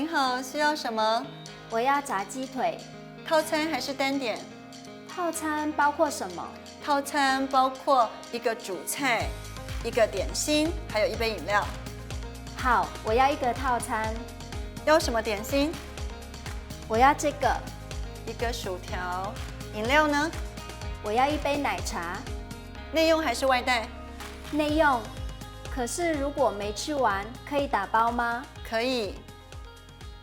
您好，需要什么？我要炸鸡腿。套餐还是单点？套餐包括什么？套餐包括一个主菜、一个点心，还有一杯饮料。好，我要一个套餐。要什么点心？我要这个。一个薯条。饮料呢？我要一杯奶茶。内用还是外带？内用。可是如果没吃完，可以打包吗？可以。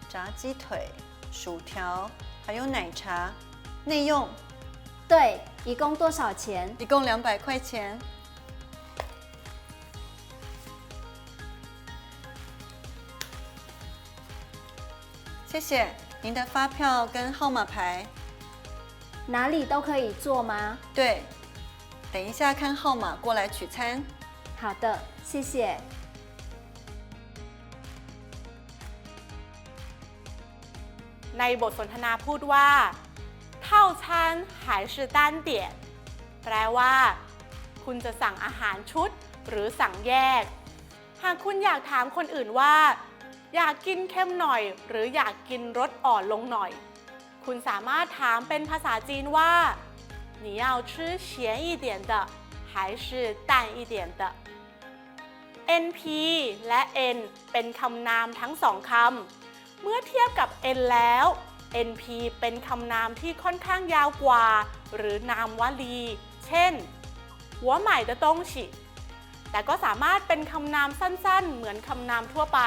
炸鸡腿、薯条，还有奶茶，内用。对，一共多少钱？一共两百块钱。谢谢您的发票跟号码牌。哪里都可以做吗？对，等一下看号码过来取餐。好的，谢谢。 ในบทสนทนาพูดว่าเท่าชั้นหาย是单点แปลว่า คุณจะสั่งอาหารชุด หรือสั่งแยก หากคุณอยากถามคนอื่นว่า อยากกินเข้มหน่อย หรืออยากกินรสอ่อนลงหน่อย คุณสามารถถามเป็นภาษาจีนว่า你要吃咸一点的还是淡一点的 NP และ N เป็นคำนามทั้งสองคำ เมื่อเทียบกับ N แล้ว NP เป็นคำนามที่ค่อนข้างยาวกว่า หรือนามวลี เช่น หัวใหม่的东西แต่ก็สามารถเป็นคำนามสั้นๆ เหมือนคำนามทั่วไป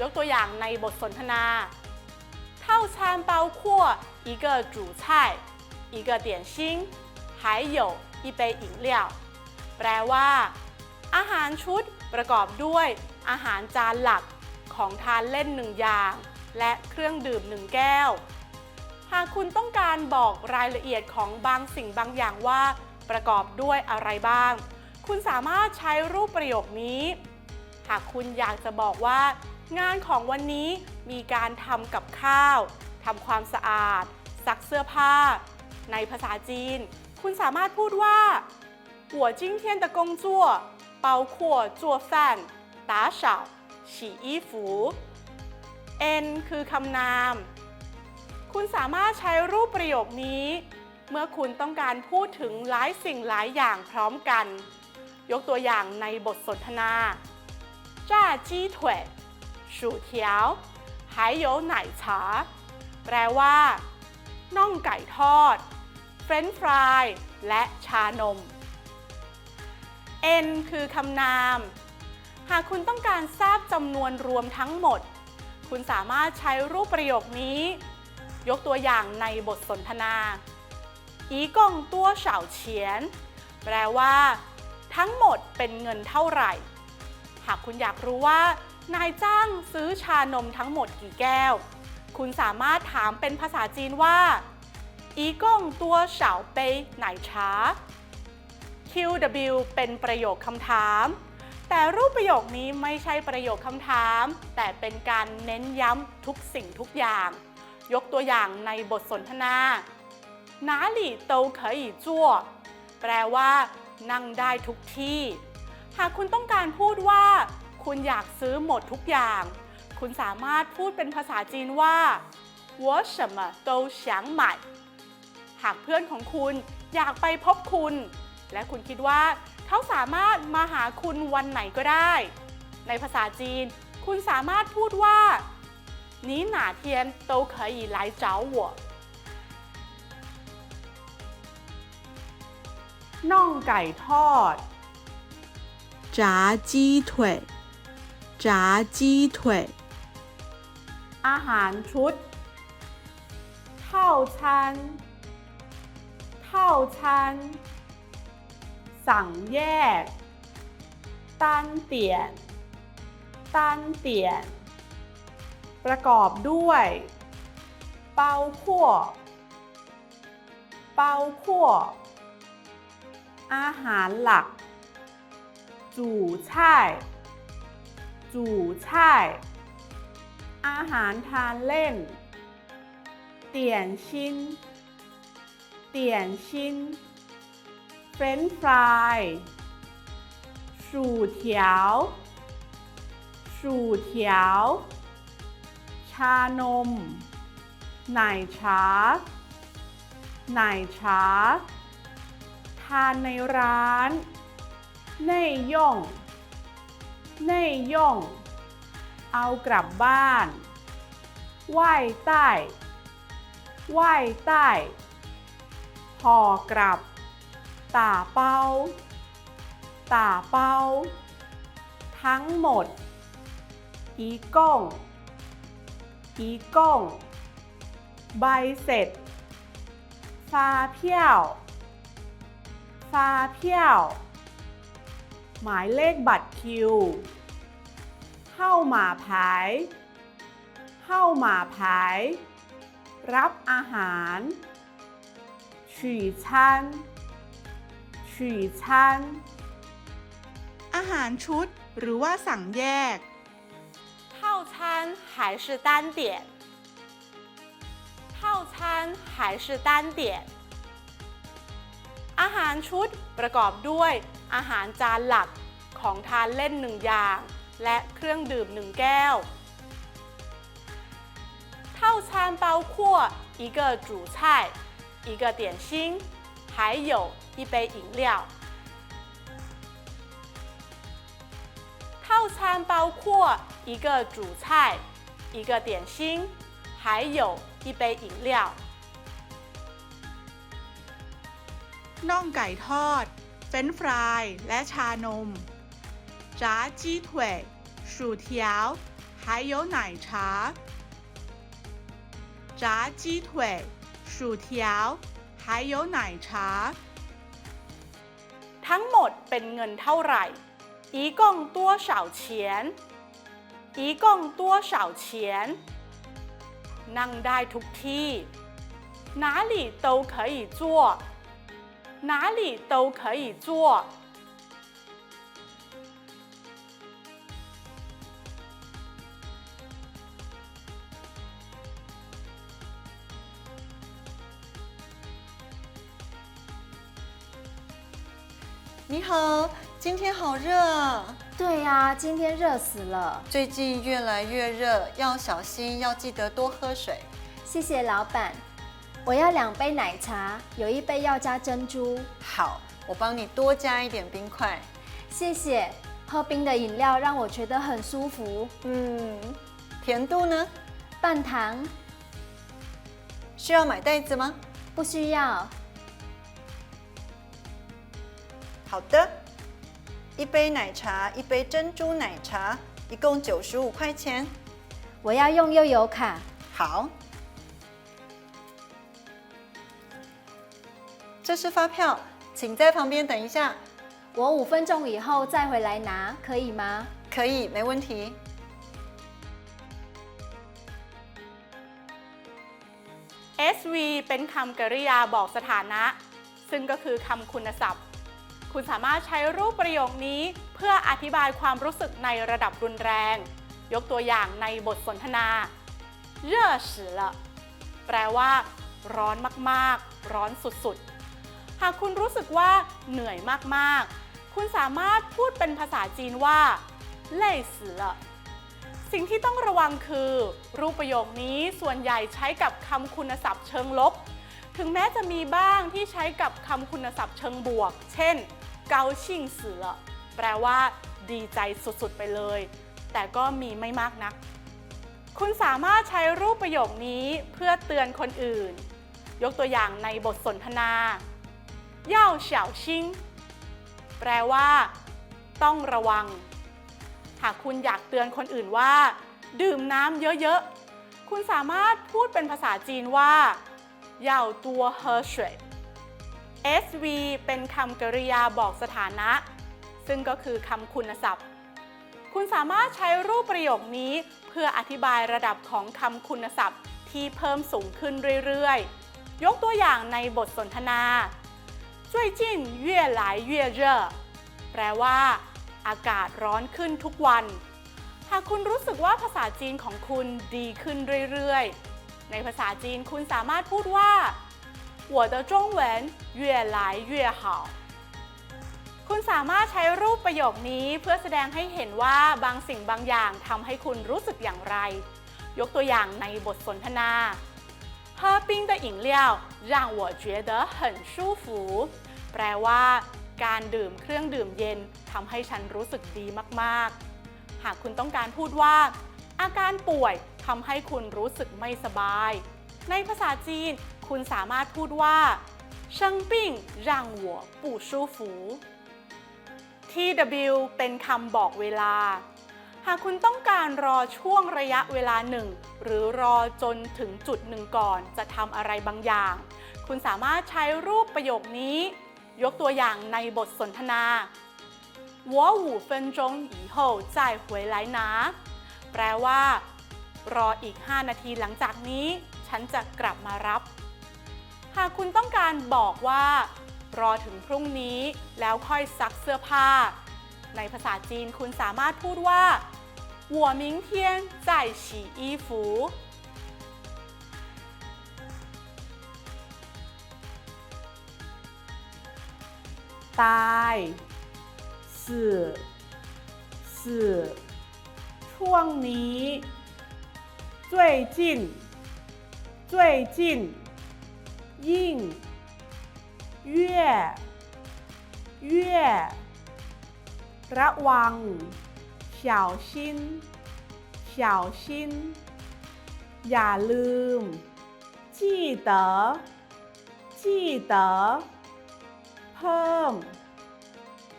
ยกตัวอย่างในบทสนทนา套餐包括一个主菜一个点心还有一杯饮料แปลว่า อาหารชุดประกอบด้วยอาหารจานหลัก ของทานเล่นหนึ่งอย่าง และเครื่องดื่มหนึ่งแก้ว หากคุณต้องการบอกรายละเอียดของบางสิ่งบางอย่างว่า ประกอบด้วยอะไรบ้าง คุณสามารถใช้รูปประโยคนี้ หากคุณอยากจะบอกว่า งานของวันนี้มีการทำกับข้าวทำความสะอาด ซักเสื้อผ้า ในภาษาจีน คุณสามารถพูดว่า我今天的工作包括做饭打扫 ฉีอีฝูเอ็นคือคำนาม คุณสามารถใช้รูปประโยคนี้ เมื่อคุณต้องการพูดถึงหลายสิ่งหลายอย่างพร้อมกัน ยกตัวอย่างในบทสนทนาจ้าจี้ถวยชูเทียวหายโไหนฉาแปลว่าน่องไก่ทอด เฟรนฟราย และชานม N คือคำนาม หากคุณต้องการทราบจำนวนรวมทั้งหมด คุณสามารถใช้รูปประโยคนี้ ยกตัวอย่างในบทสนทนาอีกงตัวเฉาเฉียน แปลว่า ทั้งหมดเป็นเงินเท่าไหร่ หากคุณอยากรู้ว่า นายจ้างซื้อชานมทั้งหมดกี่แก้ว คุณสามารถถามเป็นภาษาจีนว่าอีกงตัวเฉาเปยไหนช้า QW เป็นประโยคคำถาม แต่รูปประโยคนี้ไม่ใช่ประโยคคำถาม แต่เป็นการเน้นย้ำทุกสิ่งทุกอย่าง ยกตัวอย่างในบทสนทนา哪里都可以做แปลว่า นั่งได้ทุกที่ หากคุณต้องการพูดว่า คุณอยากซื้อหมดทุกอย่าง คุณสามารถพูดเป็นภาษาจีนว่า我什么都想买หากเพื่อนของคุณอยากไปพบคุณ และคุณคิดว่า เขาสามารถมาหาคุณวันไหนก็ได้ ในภาษาจีน คุณสามารถพูดว่า你哪天都可以来找我น่องไก่ทอด炸鸡腿炸鸡腿 อาหารชุดเท่าชั้นเท่าชั้น สั่งแยกตันเตียนตันเตียน ประกอบด้วย เปาขั่ว เปาขั่ว อาหารหลัก จู่ช่ายจูช่ายอาหารทานเล่น เตียนชิ้น เตียนชิ้น เฟรนช์ฟราย薯条薯条ช ชานม ไหนชา ไหนชา ทานในร้าน内用内用เอากลับบ้านไหว้ใต้ไหว้ใต้ห่อกลับ ตาเป้า ตาเป้า ทั้งหมด อีก้งอีก้งใบเสร็จฟาเพี้ยวฟาเพี้ยว หมายเลขบัตรคิว เข้าหมาผายเข้าหมาผายรับอาหารฉี่ชั้น ฉี่ชัน อาหารชุด หรือว่าสั่งแยก 套餐还是单点？套餐还是单点？อาหารชุดประกอบด้วยอาหารจานหลักของทานเล่นหนึ่งอย่าง และเครื่องดื่มหนึ่งแก้ว套餐包括一个主菜、一个点心， 还有一杯饮料。套餐包括一个主菜、一个点心，还有一杯饮料。 น่องไก่ทอด เฟรนช์ฟราย และชานม炸鸡腿薯条还有奶茶炸鸡腿薯条 还有奶茶 ทั้งหมดเป็นเงินเท่าไหร่一共多少钱一共多少钱นั่งได้ทุกที่哪里都可以坐哪里都可以坐 你好，今天好热啊！对呀、今天热死了。最近越来越热，要小心，要记得多喝水。谢谢老板，我要两杯奶茶，有一杯要加珍珠。好，我帮你多加一点冰块。谢谢，喝冰的饮料让我觉得很舒服。嗯，甜度呢？半糖需要买袋子吗？不需要。好的，一杯奶茶，一杯珍珠奶茶，一共九十五块钱。我要用悠游卡。好，这是发票，请在旁边等一下。我五分钟以后再回来拿，可以吗？可以，没问题。 SV เป็นคำกริยาบอกสถานะ ซึ่งก็คือคำคุณศัพท์ คุณสามารถใช้รูปประโยคนี้เพื่ออธิบายความรู้สึกในระดับรุนแรง ยกตัวอย่างในบทสนทนาเร่อสือละแปลว่า ร้อนมากๆ ร้อนสุดๆ หากคุณรู้สึกว่าเหนื่อยมากๆ คุณสามารถพูดเป็นภาษาจีนว่าเล่สือละสิ่งที่ต้องระวังคือ รูปประโยคนี้ส่วนใหญ่ใช้กับคำคุณศัพท์เชิงลบ ถึงแม้จะมีบ้างที่ใช้กับคำคุณศัพท์เชิงบวก เช่น เกาชิงสือแปลว่า ดีใจสุดๆไปเลย แต่ก็มีไม่มากนัก คุณสามารถใช้รูปประโยคนี้เพื่อเตือนคนอื่น ยกตัวอย่างในบทสนทนาเย่าเฉาชิงแปลว่า ต้องระวัง หากคุณอยากเตือนคนอื่นว่า ดื่มน้ำเยอะๆ คุณสามารถพูดเป็นภาษาจีนว่าเย่าตัวเฮอเฉย SV เป็นคำกริยาบอกสถานะ ซึ่งก็คือคำคุณศัพท์ คุณสามารถใช้รูปประโยคนี้เพื่ออธิบายระดับของคำคุณศัพท์ที่เพิ่มสูงขึ้นเรื่อยๆ ยกตัวอย่างในบทสนทนา最近越来越热แปลว่า อากาศร้อนขึ้นทุกวัน หากคุณรู้สึกว่าภาษาจีนของคุณดีขึ้นเรื่อยๆ ในภาษาจีนคุณสามารถพูดว่า 我的中文越来越好คุณสามารถใช้รูปประโยคนี้เพื่อแสดงให้เห็นว่าบางสิ่งบางอย่างทำให้คุณรู้สึกอย่างไร ยกตัวอย่างในบทสนทนา喝冰的饮料让我觉得很舒服แปลว่า การดื่มเครื่องดื่มเย็นทำให้ฉันรู้สึกดีมากๆ หากคุณต้องการพูดว่า อาการป่วยทำให้คุณรู้สึกไม่สบาย ในภาษาจีน คุณสามารถพูดว่า生病让我不舒服 TW เป็นคำบอกเวลา หากคุณต้องการรอช่วงระยะเวลาหนึ่ง หรือรอจนถึงจุดหนึ่งก่อนจะทำอะไรบางอย่าง คุณสามารถใช้รูปประโยคนี้ ยกตัวอย่างในบทสนทนา我五分钟以后再回来拿แปลว่า รออีก 5 นาทีหลังจากนี้ ฉันจะกลับมารับ หากคุณต้องการบอกว่า รอถึงพรุ่งนี้แล้วค่อยซักเสื้อผ้า ในภาษาจีนคุณสามารถพูดว่า我明天再洗衣服ตายสื่อสื่อช่วงนี้最近最近 ยิ่ง越越ระวัง小心小心อย่าลืม记得记得เพิ่ม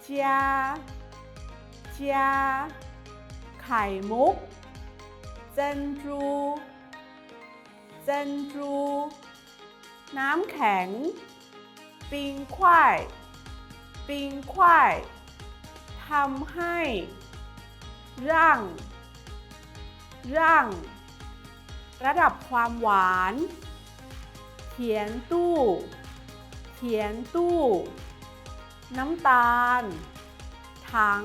加加ไข่มุก珍珠珍珠 น้ำแข็ง冰块冰块ทำให้ร่างร่าง ระดับความหวานเทียนตู้เทียนตู้ น้ำตาล ถัง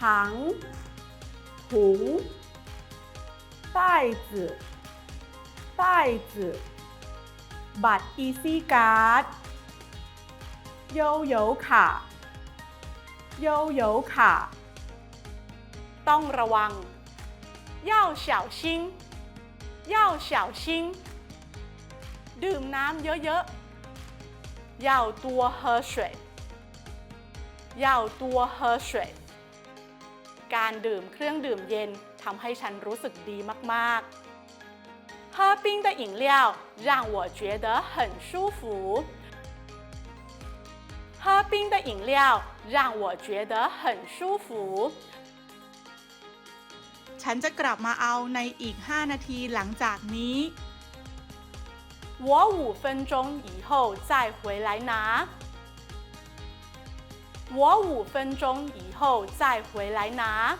ถัง ถุง袋子袋子 บัตร Easy Card 悠游卡悠游卡ต้องระวัง要小心要小心ดื่มน้ำเยอะๆ要多喝水要多喝水การดื่มเครื่องดื่มเย็นทำให้ฉันรู้สึกดีมากๆ 喝冰的饮料让我觉得很舒服喝冰的饮料让我觉得很舒服。 ฉันจะกลับมาเอาในอีก 5 นาทีหลังจากนี้ 我五分钟以后再回来拿。我五分钟以后再回来拿。